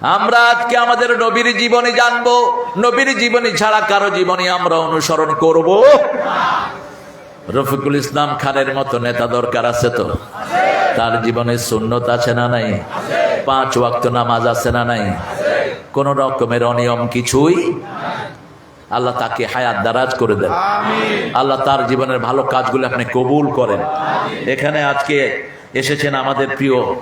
আমরা আজকে আমাদের নবীর জীবনী জানব। নবীর জীবনী ছাড়া কারও জীবনী আমরা অনুসরণ করব? রফিকুল ইসলাম খানের মতো নেতা দরকার আছে তো? তার জীবনে সুন্নত আছে না নাই? পাঁচ ওয়াক্ত নামাজ আছে না নাই? কোন রকমের অনিয়ম কিছুই? আল্লাহ তাকে হায়াত দারাজ করে দেন। আল্লাহ তার জীবনের ভালো কাজগুলো আপনি কবুল করেন। এখানে আজকে এসেছেন আমাদের প্রিয়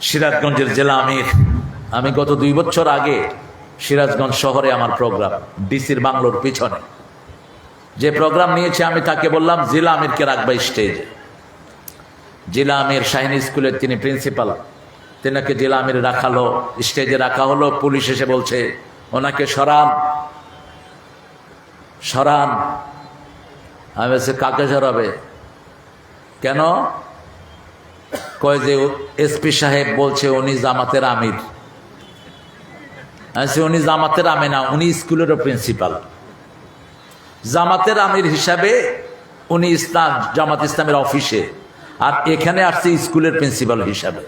সিরাজগঞ্জের জেলা আমির। আমি গত দুই বছর আগে সিরাজগঞ্জ শহরে আমার প্রোগ্রাম, ডিসির বাংলোর পিছনে। যে প্রোগ্রাম নিয়েছে আমি তাকে বললাম, জেলা আমিরকে রাখবা স্টেজে। জেলা আমির শাহিন স্কুলের তিনি প্রিন্সিপাল। তেনাকে জেলা আমির রাখালো, স্টেজে রাখা হলো। পুলিশ এসে বলছে, ওনাকে সরান। সরান। আমি বলছি, কাকে সরাবে? কেন? কয় যে এসপি সাহেব বলছে, উনি জামাতের আমির। আমি উনি জামাতের আমির না উনি স্কুলেরও প্রিন্সিপাল। জামাতের আমির হিসাবে উনি ইসলাম জামাত ইসলামের অফিসে। আর এখানে আসছে স্কুলের প্রিন্সিপাল হিসাবে।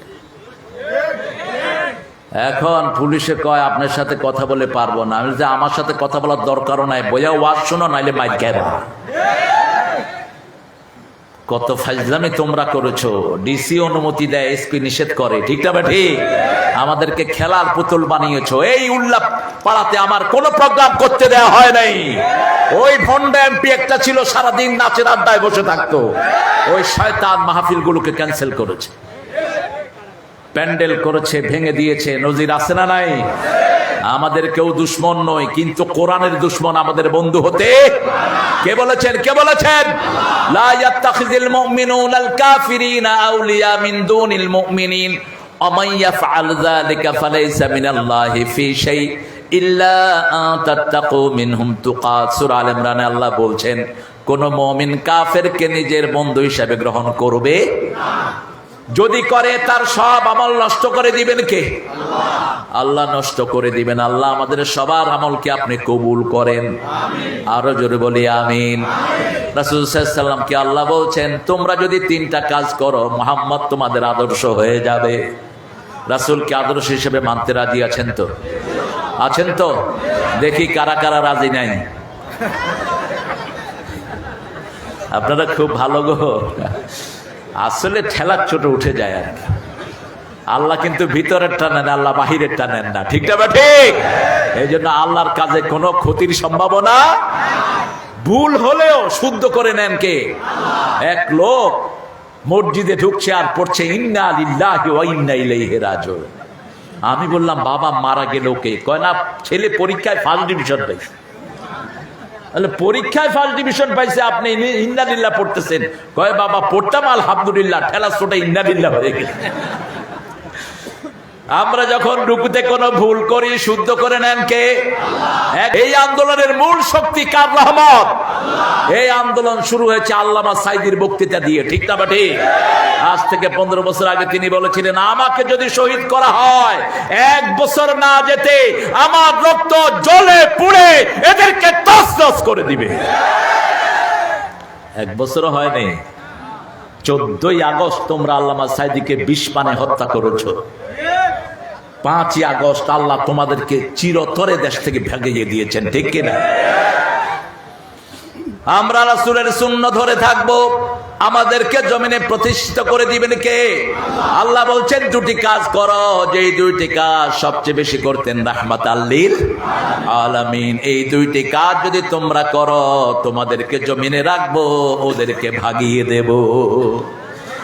এখন পুলিশে কয় আপনার সাথে কথা বলে পারব না। আমি বলছি, আমার সাথে কথা বলার দরকারও নাই। বইয়া ওয়াজ শোনো নাইলে মাইক খাইবা কত ফাজলামি তোমরা করেছ? ডিসি অনুমতি দেয় এসপি নিষেধ করে। ঠিক না ঠিক। আমাদেরকে খেলার পুতুল বানিয়েছো। এই উল্লাপ পাড়াতে আমার কোনো প্রোগ্রাম করতে দেয়া হয় নাই। ওই ভন্ডা এমপি একটা ছিল, সারাদিন নাচের আড্ডায় বসে থাকতো। ওই শয়তান মাহফিলগুলোকে ক্যান্সেল করেছে। প্যান্ডেল করেছে, ভেঙে দিয়েছে। নজির আছে না নাই? আমাদের কেউ দুশ্মন নয় কিন্তু কোরআনের দুশ্মন আমাদের বন্ধু হতে কে বলেছেন কে বলেছেন লা ইয়াত্তাখিযুল মুমিনুনাল কাফিরিনা আউলিয়া মিন দুনিল মুমিনিন ومن يفعل ذلك فليس من الله في شيء ইল্লা আন তাত্তাকু মিনহুম তুকাত সূরা আল ইমরানে আল্লাহ বলছেন কোন মুমিন কাফেরকে নিজের বন্ধু হিসাবে গ্রহণ করবে যদি করে তার সব আমল নষ্ট করে দিবেন কে? আল্লাহ নষ্ট করে দিবেন। আল্লাহ আমাদের সবার আমলকে আপনি কবুল করেন। আরও জোরে বলি, আমিন। রাসুলসাল্লামকে আল্লাহ বলছেন, তোমরা যদি তিনটা কাজ করো, মোহাম্মদ তোমাদের আদর্শ হয়ে যাবে। রাসুলকে আদর্শ হিসেবে মানতে রাজি আছেন তো? আছেন তো? দেখি কারা কারা রাজি নাই। আপনারা খুব ভালো গো। আসলে ঠেলার ছোট উঠে যায় আর কি। আল্লাহ কিন্তু ভিতরের টানেন আল্লাহ বাহিরের টানেন না। ঠিক না বা ঠিক? এই জন্য আল্লাহর কাজে কোনো ক্ষতির সম্ভাবনা ভুল হলেও শুদ্ধ করে নেন কে? এক লোক মসজিদে ঢুকছে আর পড়ছে, ইন্না রাজিউন। আমি বললাম, বাবা মারা গেল কে? কয়, না, ছেলে পরীক্ষায় ফার্স্ট ডিভিশন পাইছে। তাহলে পরীক্ষায় ফার্স্ট ডিভিশন পাইছে, আপনি ইন্দাদিল্লা পড়তেছেন। কয়, বাবা, পড়তাম, আলহামদুলিল্লাহ ঠেলা ছোটা ইন্দাদিল্লা হয়ে গেছে আমরা যখন রুকুতে কোনো ভুল করি শুদ্ধ করে নেন কে? এই আন্দোলনের মূল শক্তি কার রহমত? এই আন্দোলন শুরু হয়েছে আল্লামা সাইদির বক্তৃতা দিয়ে ঠিক না বা ঠিক? আজ থেকে পনেরো বছর আগে তিনি বলেছিলেন আমাকে যদি শহীদ করা হয় এক বছর না যেতে আমার রক্ত জলে পুড়ে এদেরকে তস তস করে দিবে। এক বছর হয়নি। চোদ্দই আগস্ট তোমরা আল্লামা সাইদিকে বিষ পানে হত্যা করেছ। পাঁচই আগস্ট আল্লাহ তোমাদেরকে চিরতরে দেশ থেকে ভেগিয়ে দিয়েছেন, ঠিক কিনা? আমরা রাসূলের শূন্য ধরে থাকব। আমাদেরকে জমিনে প্রতিষ্ঠিত করে দিবেন কে? আল্লাহ বলছেন, দুটি কাজ করো যে দুইটি কাজ সবচেয়ে বেশি করতেন রাহমাত আল্লিল আলামিন। এই দুইটি কাজ যদি তোমরা করো, তোমাদেরকে জমিনে রাখব, ওদেরকে ভাগিয়ে দেবো।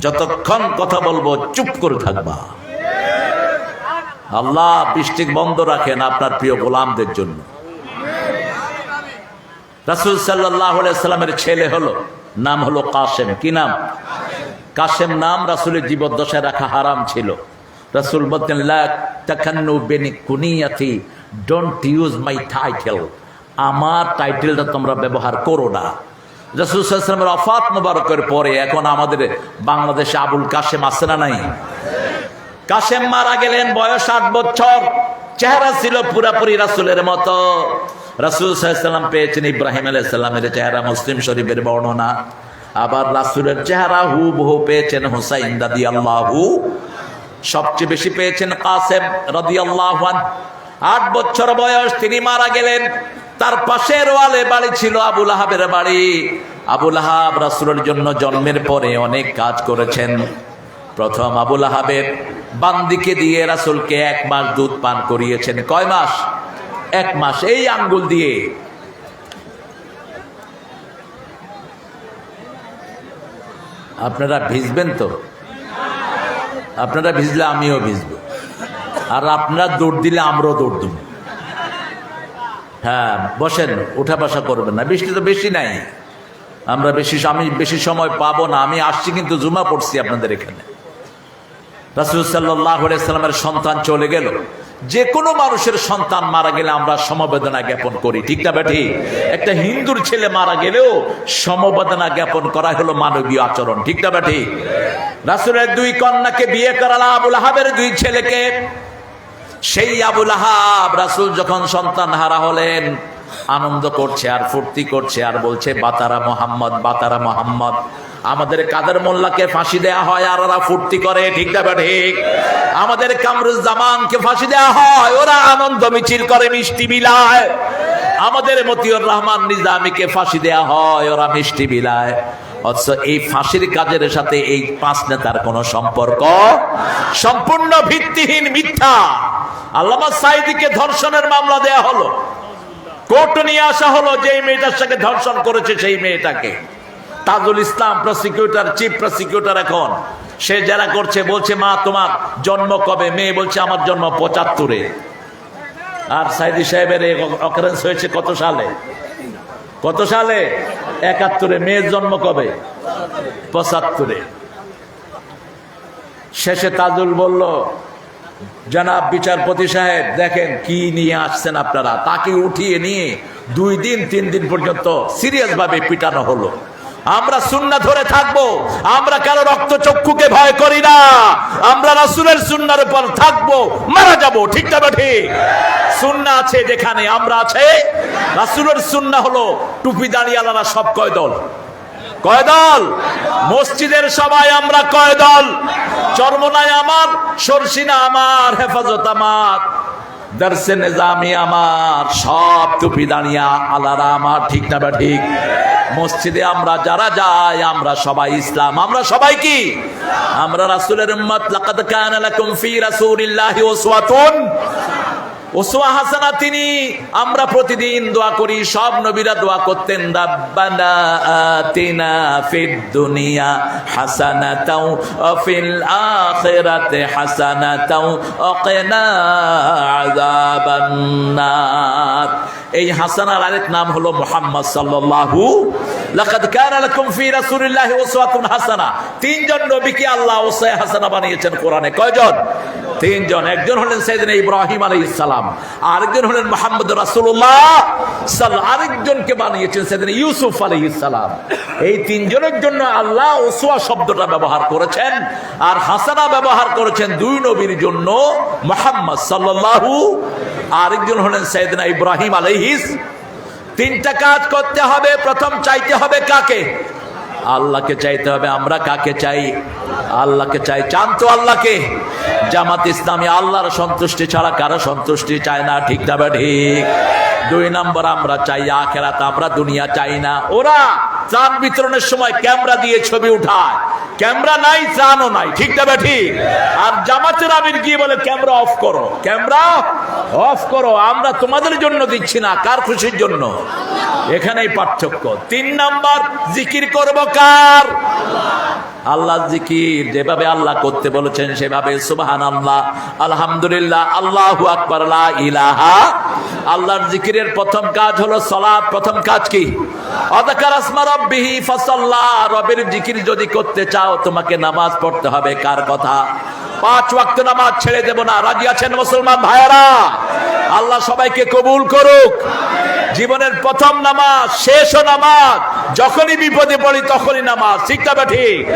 যতক্ষণ কথা বলব, চুপ করে থাকবা। আল্লাহ বৃষ্টি বন্ধ রাখেন আপনার প্রিয় গোলামদের জন্য। রাসুল সাল্লাহ সাল্লামের ছেলে হলো, নাম হলো কাসেম কি নাম? কাসেম নাম রাসুলের জীবদ্দশায় রাখা হারাম ছিল। রাসূল বলতেন ইউজ মাই আমার টাইটেলটা তোমরা ব্যবহার করো না। রাসূল সাল্লাল্লাহু আলাইহি ওয়াসাল্লামের অফাত মোবারকের পরে এখন আমাদের বাংলাদেশে আবুল কাশেম আছে না নাই? কাশেম মারা গেলেন, বয়স আট বছর। চেহারা ছিল পুরাপুরি রাসুলের মতো। রাসুল সাল্লাম পেয়েছেন ইব্রাহিম আলাইসাল্লামের চেহারা, মুসলিম শরীফের বর্ণনা। আবার রাসুলের চেহারা হু বহু পেয়েছেন হুসাইন দাদি আল্লাহু সবচেয়ে বেশি পেয়েছেন কাসেম রদি আল্লাহ আট বছর বয়স, তিনি মারা গেলেন। তার পাশের ওয়ালে বাড়ি ছিল আবুল আহাবের বাড়ি। আবুল আহাব রাসুলের জন্য জন্মের পরে অনেক কাজ করেছেন। প্রথম আবুল আহাবের বান্দিকে দিয়ে রাসুলকে এক মাস দুধ পান করিয়েছেন। কয় মাস? এক মাস। এই আঙ্গুল দিয়ে। আপনারা ভিজবেন তো? আপনারা ভিজলে আমিও ভিজব। আর আপনারা দৌড় দিলে আমরাও দৌড় দেব। হ্যাঁ বসেন, উঠা বসা করবেন না। বৃষ্টি তো বেশি নাই। আমরা বেশি আমি বেশি সময় পাবো না। আমি আসছি কিন্তু জুমা পড়ছি আপনাদের এখানে। রাসুল সাল্লাহ সাল্লামের সন্তান চলে গেল। যে কোনো মানুষের সন্তান মারা গেলে আমরা সমবেদনা জ্ঞাপন করি। ঠিক না বেঠি একটা হিন্দুর ছেলে মারা গেলেও সমবেদনা জ্ঞাপন করা হলো মানবীয় আচরণ। ঠিক না বেঠি রাসুলের দুই কন্যাকে বিয়ে করালা আবুল আহাবের দুই ছেলেকে সেই আবুল আহাব রাসুল যখন সন্তান হারা হলেন, আনন্দ করছে, আর ফুর্তি করছে, আর বলছে, বাতারা মোহাম্মদ বাতারা মোহাম্মদ। আমাদের কাদের মোল্লাকে ফাঁসি দেয়া হয়, আর ওরা ফুর্তি করে, ঠিক না ঠিক। আমাদের কামরুজ্জামানকে ফাঁসি দেয়া হয়, ওরা আনন্দ মিছিল করে, মিষ্টি বিলায় আমাদের মতিউর রহমান নিজামীকে ফাঁসি দেয়া হয়, ওরা মিষ্টি বিলায় অথচ এই ফাঁসির কাজের সাথে এই পাঁচ নেতার কোনো সম্পর্ক সম্পূর্ণ ভিত্তিহীন মিথ্যা। আল্লামা সাইদিকে ধর্ষণের মামলা দেয়া হলো। কোর্ট নিয়ে আসা হলো যে মেয়েটার সাথে ধর্ষণ করেছে সেই মেয়েটাকে। Tajul Islam prosecutor chief prosecutor এখন। সে যারা করছে, বলছে, মা, তোমার জন্ম কবে? মেয়ে বলছে, আমার জন্ম পঁচাত্তরে। আর সাইদি সাহেবের অকারেন্স হয়েছে কত সালে? কত সালে? একাত্তরে। মেয়ের জন্ম কবে? পঁচাত্তরে। শেষে তাজুল বলল জনাব বিচারপতি সাহেব, দেখেন কি নিয়ে আসছেন আপনারা। তাকে উঠিয়ে নিয়ে দুই দিন, তিন দিন পর্যন্ত সিরিয়াস ভাবে পিটানো হলো। আমরা সুন্না ধরে থাকব, আমরা কারও রক্ত চক্ষুকে ভয় করি না। আমরা রাসুলের সুন্নার উপর থাকব, মারা যাব, ঠিক না ঠিক সুন্না আছে যেখানে আমরা আছে। রাসুলের সুন্না হলো টুপি দাঁড়িয়ে আলাদা সব কয় দল কয় দল মসজিদের সবাই আমরা কয় দল চর্মনায় আমার সরসিনা আমার, হেফাজত আমার। দর্শে নিজামি আমার, সব টুপি দাঁড়িয়া আলারা আমার, ঠিক না বা ঠিক? মসজিদে আমরা যারা যাই, আমরা সবাই ইসলাম। আমরা সবাই কি? আমরা রাসুলের উম্মত, লাকাদ কানা লাকুম ফি রাসূলিল্লাহি উসওয়াতুন। ওসোয়া হাসানা, তিনি, আমরা প্রতিদিন দোয়া করি, সব নবীরা দোয়া করতেন এই হাসানার আরেক নাম হলো মুহাম্মদ সাল্লাল্লাহু, লাকাদ হাসানা। তিনজন নবীকে আল্লাহ হাসানা বানিয়েছেন কোরআনে। কয়জন? তিনজন, একজন হলেন সেদিন ইব্রাহিম আলাইহিস সালাম, আরেকজন হলেন মোহাম্মদ রাসূলুল্লাহ আরেকজনকে বানিয়েছেন সেদিন ইউসুফ আলাইহিস সালাম। এই তিনজনের জন্য আল্লাহ ওসোয়া শব্দটা ব্যবহার করেছেন আর হাসানা ব্যবহার করেছেন দুই নবীর জন্য মোহাম্মদ সাল্লাল্লাহু, আরেকজন হলেন সাইদিনা ইব্রাহিম আলাইহিস। তিনটা কাজ করতে হবে, প্রথম চাইতে হবে কাকে? আল্লাহকে চাইতে হবে, আমরা কাকে চাই? আল্লাহকে চাই। চান তো আল্লাহকে। জামাত ইসলামী আল্লাহর সন্তুষ্টি ছাড়া কারও সন্তুষ্টি চায় না, ঠিক না ঠিক? দুই নম্বর, আমরা চাই আখেরাত, আমরা দুনিয়া চাই না। ওরা ত্রাণ বিতরণের সময় ক্যামেরা দিয়ে ছবি উঠায়। ক্যামেরা নাই ত্রাণও নাই। ঠিক না ঠিক আর জামাতের আমির গিয়ে বলে, ক্যামেরা অফ করো। ক্যামেরা অফ করো, আমরা তোমাদের জন্য দিচ্ছি না, কার খুশির জন্য? এখানেই পার্থক্য। তিন নাম্বার, জিকির করব কার? আল্লাহ জিকির যেভাবে আল্লাহ করতে বলেছেন সেভাবে সুবাহান আল্লাহ আলহামদুলিল্লাহ, আল্লাহু আকবার ইলাহা, আল্লাহর জিকিরের প্রথম কাজ হলো সালাত, প্রথম কাজ কি? রবের জিকির যদি করতে চাও তোমাকে নামাজ পড়তে হবে, কার কথা? পাঁচ ওয়াক্ত নামাজ ছেড়ে দেব না, রাজি আছেন মুসলমান আল্লাহ সবাইকে কবুল করুক। জীবনের প্রথম নামাজ শেষ নামাজ। যখনই বিপদে পড়ি তখনই নামাজ। না ঠিক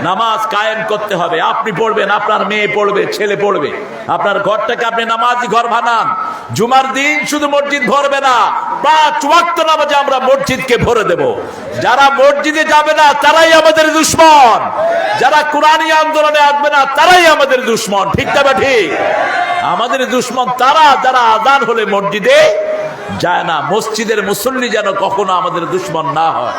নামাজ কায়েম করতে হবে। আপনি পড়বেন, আপনার মেয়ে পড়বে, ছেলে পড়বে। আপনার ঘরটাকে আপনি নামাজি ঘর বানান। জুমার দিন শুধু মসজিদ ভরবে না, পাঁচ ওয়াক্ত নামাজে আমরা মসজিদকে ভরে দেব। যারা মসজিদে যাবে না, তারাই আমাদের দুশ্মন। যারা কোরআনী আন্দোলনে আসবে না, তারাই আমাদের দুশ্মন। ঠিক না বা ঠিক আমাদের দুশ্মন তারা, যারা আদান হলে মসজিদে যায় না। মসজিদের মুসল্লি যেন কখনো আমাদের দুশ্মন না হয়।